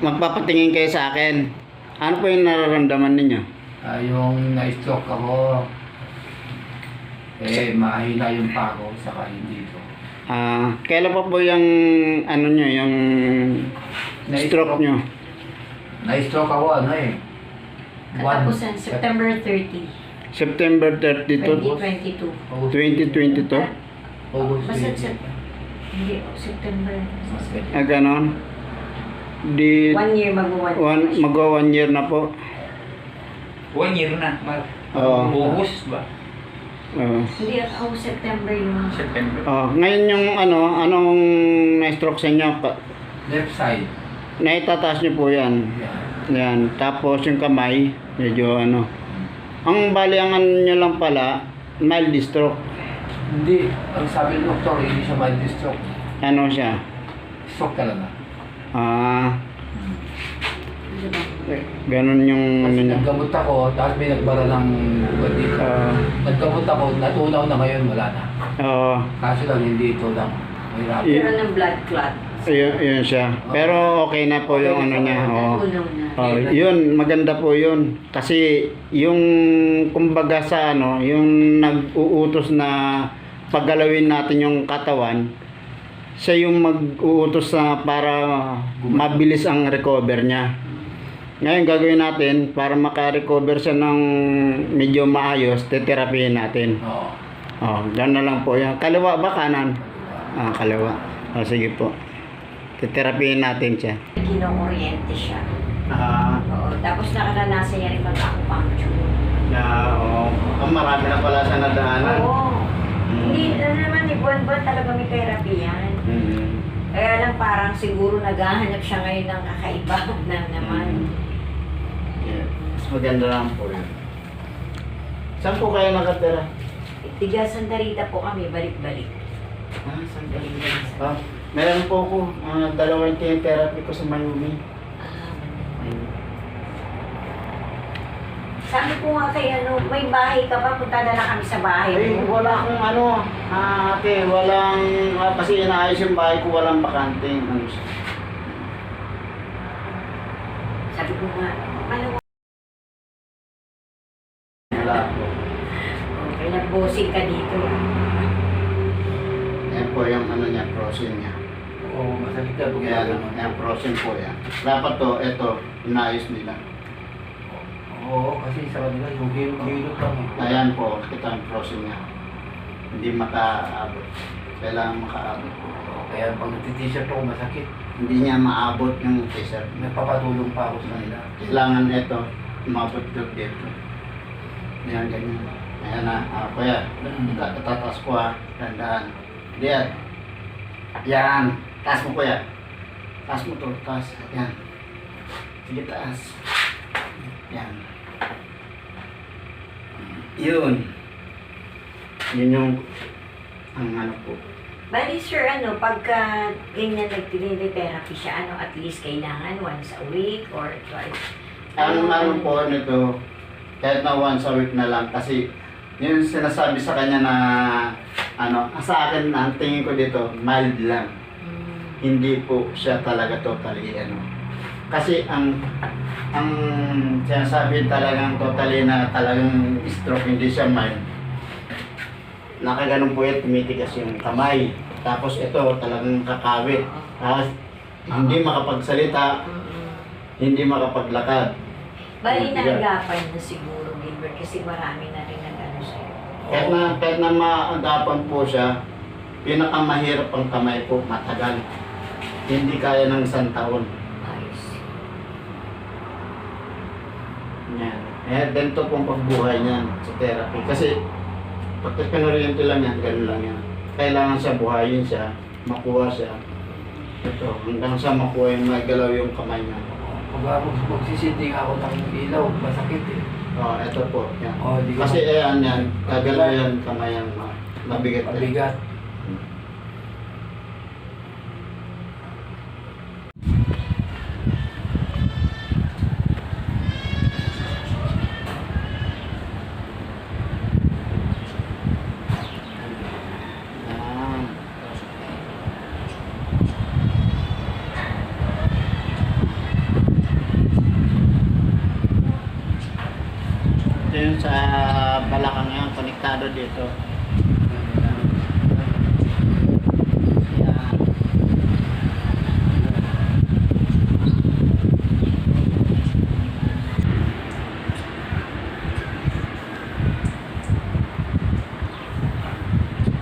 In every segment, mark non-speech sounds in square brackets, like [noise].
magpapatingin kayo sa akin. Ano po yung nararamdaman ninyo? Ah, yung na-stroke ako, eh, mahina yung pako, saka hindi ko. Ah, kailan pa po yung ano nyo, yung stroke nyo? Na-stroke ako, ano eh. One- Katapusan, September 30, September 32, 2022. August- 2022? August Basta 20. Sep- hindi, September. Mas ganyan. Ah, ganon. Di, One year mag-one. one, mag one year na po. One year na. Mar Oo. August ba? Oo. Hindi, oh, September yung... September. Oh, ngayon yung ano, anong na-stroke sa inyo? Pa- Left side. Naitataas nyo po yan. Yan. Yan. Tapos yung kamay, medyo ano. Ang bali ang ano nyo lang pala, mild stroke. Hindi, ang sabi ng doktor, hindi siya mild stroke. Ano siya? Stroke talaga. Ah, ganun yung ano Kasi niya. naggamot ako, tapos may nagbara ng ugat dito. Ah, Naggamot ako, natunaw na ngayon, wala na. Oo. Kaso lang, hindi ito lang. Mahirap. I- Pero ng blood clot. Yun, yun siya. Pero okay na po yung ano niya. Oo. Na. Oh, yun, maganda po yun. Kasi yung kumbaga sa ano, yung nag-uutos na paggalawin natin yung katawan, siya yung mag-uutos na para mabilis ang recover niya. Ngayon gagawin natin para maka-recover siya ng medyo maayos, teterapihin natin. Oo. Oh, gano'n na lang po yan. Kaliwa ba kanan? Ah, kaliwa. Oh, sige po. Teterapihin natin siya. Kino-oriente siya. Ah, Oo, tapos nakaranasan niya rin mag-acupuncture. na oh, ang marami na pala sa nadaanan. Oo. Mm. Hindi na naman, ni buwan-buwan talaga may therapy yan. Mm. Kaya lang parang siguro naghahanap siya ngayon ng kakaiba [laughs] na naman. Yeah. Mas maganda lang po yun. Saan po kayo nakatira? Tiga Santa Rita po kami, balik-balik. Ah, saan kayo Ah, meron po ako. Uh, dalawang therapy ko sa Mayumi. Ah, Sabi ko nga kay ano, may bahay ka ba? Punta na lang kami sa bahay Ay, mo. wala akong ano, ah, ate, walang, ah, kasi inaayos yung bahay ko, walang bakante. Ano siya? Sabi ko nga, ano Wala po. Okay, nag-bossing ka dito. Yan po yung ano niya, frozen niya. Oo, masakit ka. Ano, yan, frozen po yan. Dapat to, ito, inayos nila. Kasi sa kanila, yung hilot-hilot lang eh. Ayan po, kita ang frozen niya. Hindi makaabot. Kailangan makaabot. Kaya pag nagti-t-shirt ako, masakit. Hindi niya maabot yung t-shirt. Nagpapatulong pa ako sa kanila. Kailangan ito, umabot ko dito. Ayan, ganyan. Ayan na, ah, kuya. Mm. Ita- Itataas ko ha, dandaan. Diyan. Yan. Taas mo kuya. Taas mo to, taas. Yan. Sige, taas. Yan. Yun. Yun yung ang ano po. Bali sir, ano, pagka ganyan nag-therapy siya, ano, at least kailangan once a week or twice. Ang ano po nito, kahit na once a week na lang kasi yung sinasabi sa kanya na ano, sa akin ang tingin ko dito, mild lang. Mm. Hindi po siya talaga totally ano. Kasi ang ang sinasabi talagang totally na talagang stroke, hindi siya mild. Nakaganon po yan, tumitigas yung kamay. Tapos ito talagang kakawit. Tapos hindi makapagsalita, hindi makapaglakad. Bali Yeah. naagapan na siguro, Gilbert, kasi marami na rin nag-ano sa'yo. Kahit na, kahit na maagapan po siya, pinakamahirap ang kamay po, matagal. Hindi kaya ng isang taon. Ayos. Yan. Eh, ganito pong pagbuhay niyan sa therapy. Kasi, pagka pinoriente lang yan, ganun lang yan. Kailangan siya buhayin siya, makuha siya. Ito, hanggang sa makuha yung magalaw yung kamay niya. Pag ako magsisinding ako ng ilaw, masakit eh. Oh, ito po. Yan. Oh, di Kasi ayan yan, gagalaw yan kamay yan. ma- Mabigat yan. Mabigat. Yan. Yun sa balakang yan, konektado dito. Yan.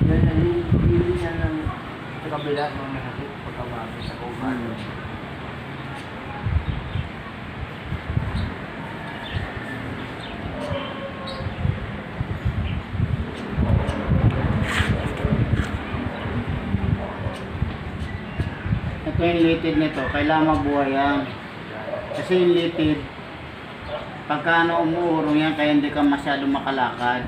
Yan, nalilili siya ng sa kabila ng masakit pagkawagi sa kumano. Ito yung litid nito, kailangan mabuhay yan. Kasi yung litid, pagka ano umuurong yan, kaya hindi ka masyado makalakad.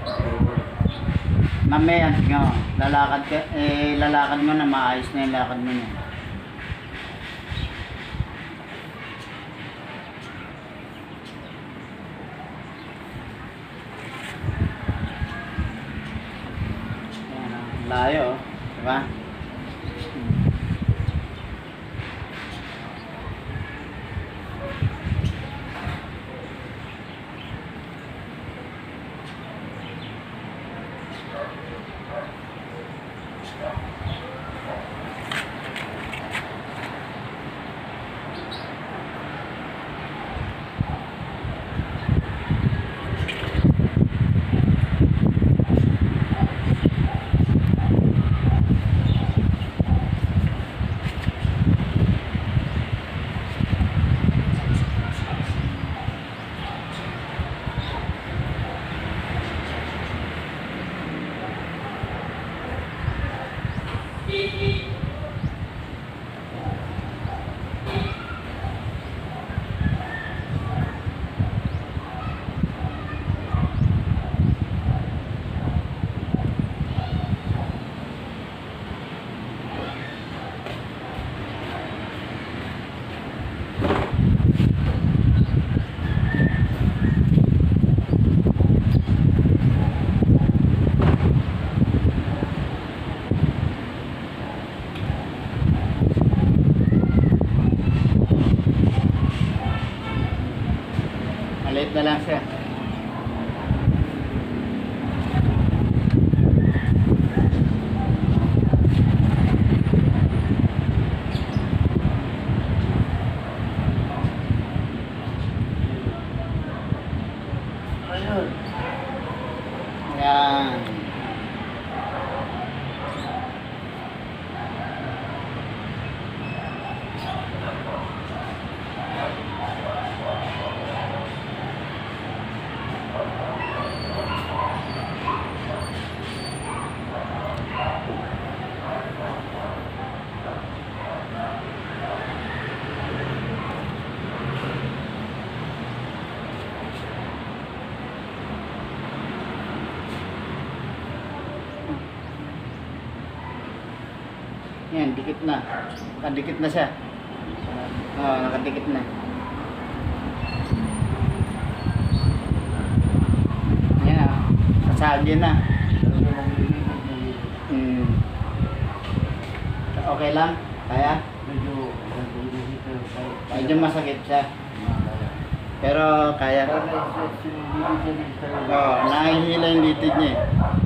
Mamaya, nga, lalakad ka, eh, lalakad mo na maayos na yung lakad mo na. Yan, ah, layo, oh. diba? Galaxia. Yan, dikit na. Nakadikit na siya. Oo, nakadikit na. Yan ah. Kasagi na. Hmm. Okay lang? Kaya? Medyo, medyo, masakit siya. Pero kaya. Oo, oh, nahihila yung litid niya eh.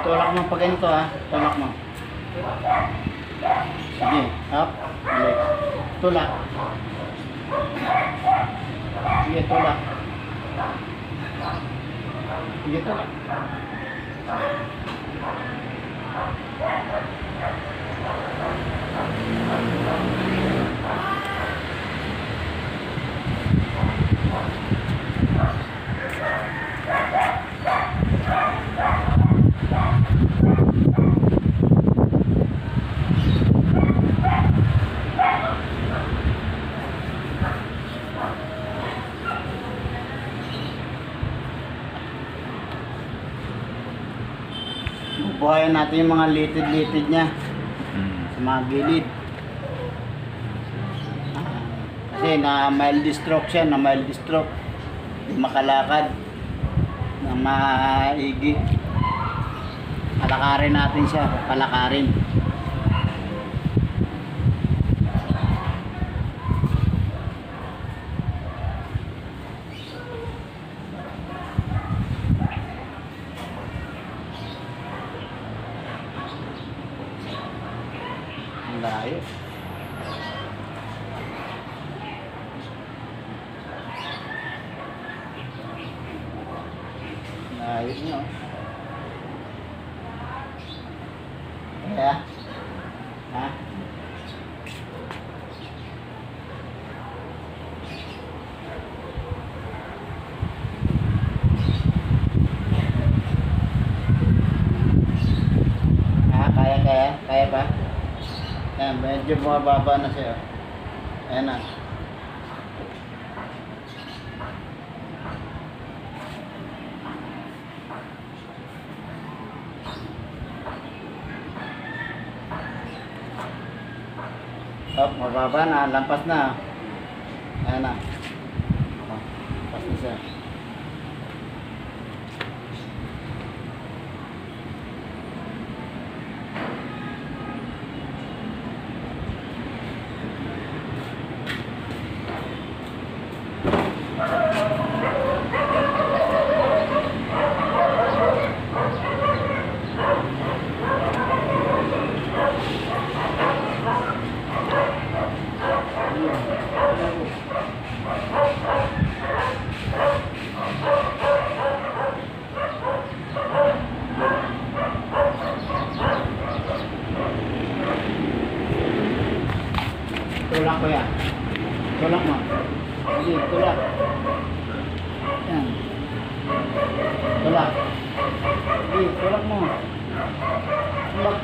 Tulak mo pa ganito ha. Tulak mo. Sige, up. Balik. Tulak. Sige, tulak. Sige, tulak. Buhayan natin yung mga litid-litid niya sa mga gilid. Kasi na mild stroke siya, na mild stroke. Hindi makalakad. Na maigi. Palakarin natin siya. Palakarin. Ang layo. Layo niyo. Kaya? Ha? Ha? Kaya, kaya? Kaya ba? Ayan, medyo bumababa na siya. Ayan na. Up, mababa na, lampas na. Ayan na. Oh, Lampas na siya. Tulak ko yan. Tulak mo. Hindi, tulak. Yan. Tulak. Hindi, tulak mo. Tulak.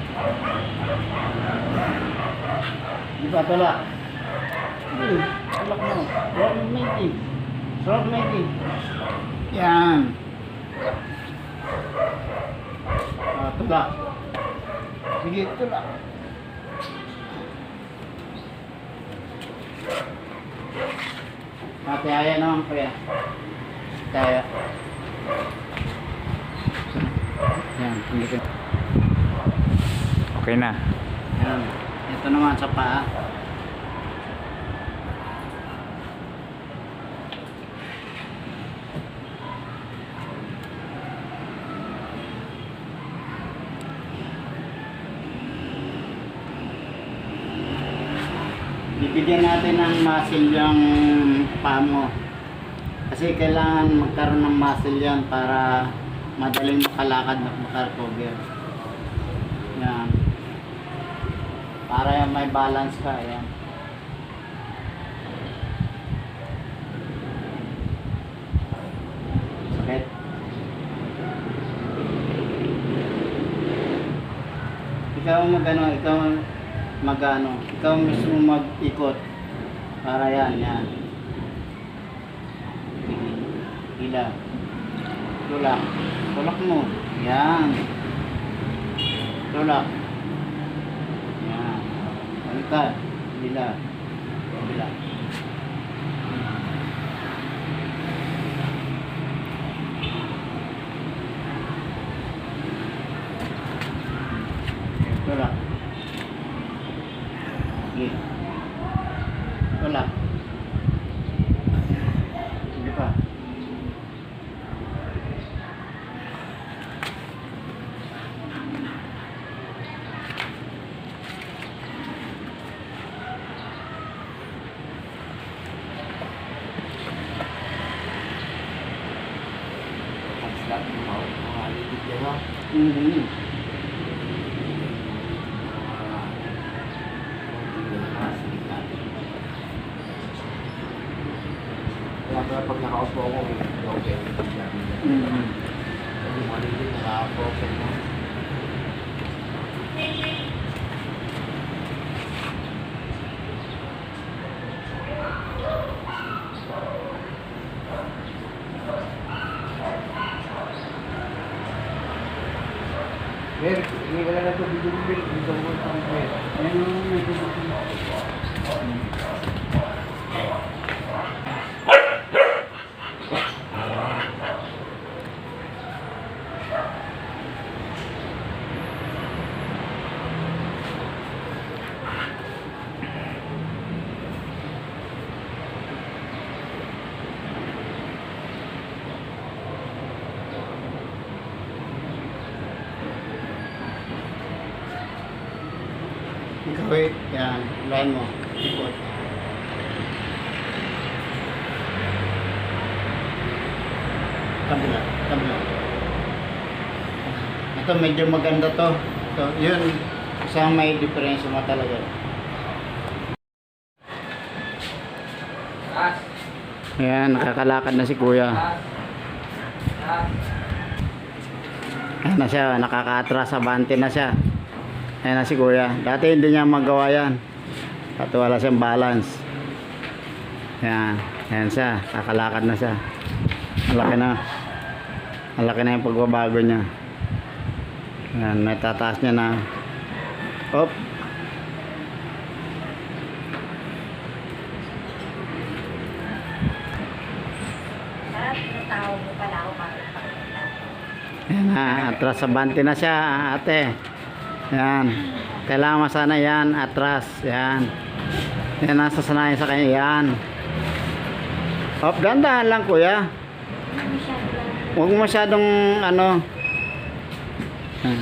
Di ba, tulak? Hindi, tulak mo. Tulak mo, Menti. Tulak Menti. Yan. Ah, tulak. Sige, tulak. Ate, aya naman kuya. Kaya. Yan, hindi ko. Okay na. Yan. Ito naman sa paa. Bibigyan natin ng muscle yung paa mo. Kasi kailangan magkaroon ng muscle yan para madaling makalakad at makarecover. Yan. Para yan may balance ka. Yan. Sakit. Ikaw magano, ikaw magano, ikaw mismo mag-ikot. Para yan, yan. Sige. Hila. Tulak. Tulak mo. Yan. Tulak. Yan. Baliktad. Hila. Hila. Tulak. Sige. Tulak. Sige pa. Pag-slap, mga mga ligid yan ha. Mhm. Mga konti na nakasigit natin. Kaya pala pag nakaupo ako, okay, okay. Mhm. Kasi mga ligid nakaka-focus mo. Mer, hindi ka lang na ito, bigil-bigil, dito mo ito, Mer. Ayun, may tulak. Wait, yan. Lahan mo. Ikot. Kabila, kabila. Ito medyo maganda to. So, yun. Isang may diferensya mo talaga. Ayan, nakakalakad na si kuya. Ayan na siya, nakaka-atras sa bante na siya. Ayan na si kuya. Dati hindi niya magawa yan. At wala siyang balance. Ayan, ayan siya. Kakalakad na siya. Malaki na. Malaki na yung pagbabago niya. Ayan, may tataas niya na. Op. Ayan na, atras sa bante na siya, ate. Ayan. Kailangan masana yan, atras. Yan, nasa sanayan sa kanya. Yan. Hop, dandahan lang kuya. Huwag masyadong ano. Ah.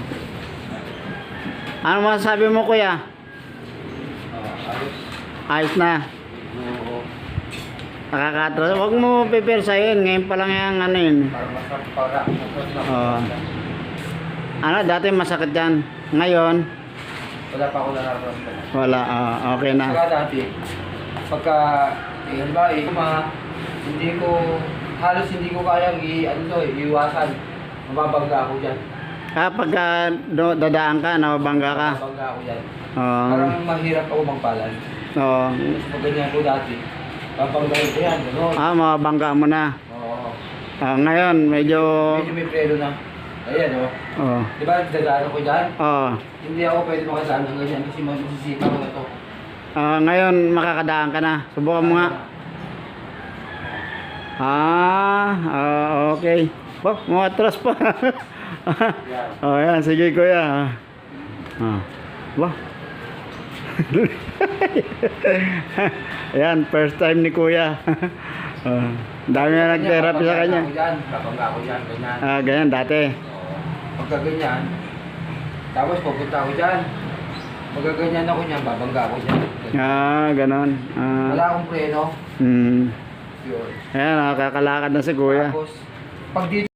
Ano masasabi mo kuya? Ayos na. Nakakatras. Huwag mo pipersahin. Ngayon pa lang yan ano yun. Para masarap para. Oo. Ano, dati masakit yan. Ngayon, Wala pa ako nararamdaman. wala. ah, okay na. Saka dati, pagka, eh, halimbawa, eh, ma, hindi ko, halos hindi ko kayang i, ano to, eh, iwasan. Mababangga ako dyan. Kapag ah, do, dadaan ka, nababangga ka. Mababangga ako dyan. Oo. Parang mahirap ako magbalan. Oo. Tapos pag ganyan ko dati, babanggain ko yan, gano'n. Ah, mababangga mo na. Oo. Ah, ngayon, medyo... Medyo may preno na. Ayan, oh. Oo. Di ba, dadaan ako dyan? Oo. Hindi ako pwede makasaan ng ganyan kasi masisita ko na to. Ah, ngayon, makakadaan ka na. Subukan mo nga. Ah, ah, okay. Oh, mga atras pa. [laughs] oh, yan. Sige, kuya. Ah. Bah. [laughs] Ayan, first time ni kuya. [laughs] Ah, dami na nag-therapy sa kanya. Dyan, dyan, ganyan. Ah, ganyan dati. Pagka ganyan, tapos pupunta ako dyan. Pagka ganyan ako niyan, babangga ako dyan. Ah, ganon. Wala Ah, akong preno. mm. Yun. Ayan, nakakalakad na si kuya. Tapos, pag dito